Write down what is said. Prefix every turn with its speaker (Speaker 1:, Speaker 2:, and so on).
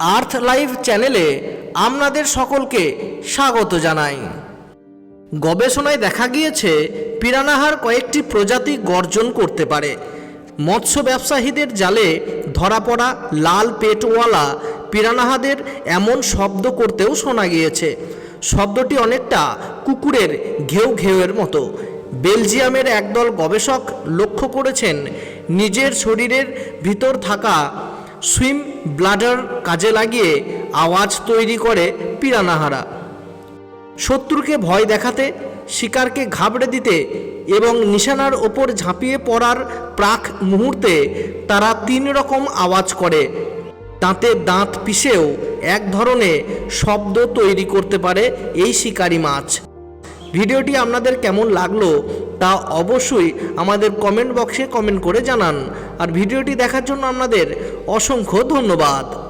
Speaker 1: আর্থ live চ্যানেলে আপনাদের সকলকে স্বাগত জানাই। গবেষণায় দেখা গিয়েছে, পিরানাহার কয়েকটি প্রজাতি গর্জন করতে পারে। মৎস্য ব্যবসায়ীদের জালে ধরা পড়া লাল পেটওয়ালা পিরানাহাদের এমন শব্দ করতেও শোনা গিয়েছে। শব্দটি অনেকটা কুকুরের ঘেউ ঘেউয়ের মতো। বেলজিয়ামের একদল গবেষক লক্ষ্য করেছেন, নিজের শরীরের ভিতর থাকা সুইম ব্লাডার কাজে লাগিয়ে আওয়াজ তৈরি করে পিরানাহারা। শত্রুকে ভয় দেখাতে, শিকারকে ঘাবড়ে দিতে এবং নিশানার ওপর ঝাঁপিয়ে পড়ার প্রাক মুহূর্তে তারা তিন রকম আওয়াজ করে। দাঁতে দাঁত পিষেও এক ধরনের শব্দ তৈরি করতে পারে এই শিকারি মাছ। ভিডিওটি আপনাদের কেমন লাগল তা অবশ্যই আমাদের কমেন্ট বক্সে কমেন্ট করে জানান। আর ভিডিওটি দেখার জন্য আপনাদের অসংখ্য ধন্যবাদ।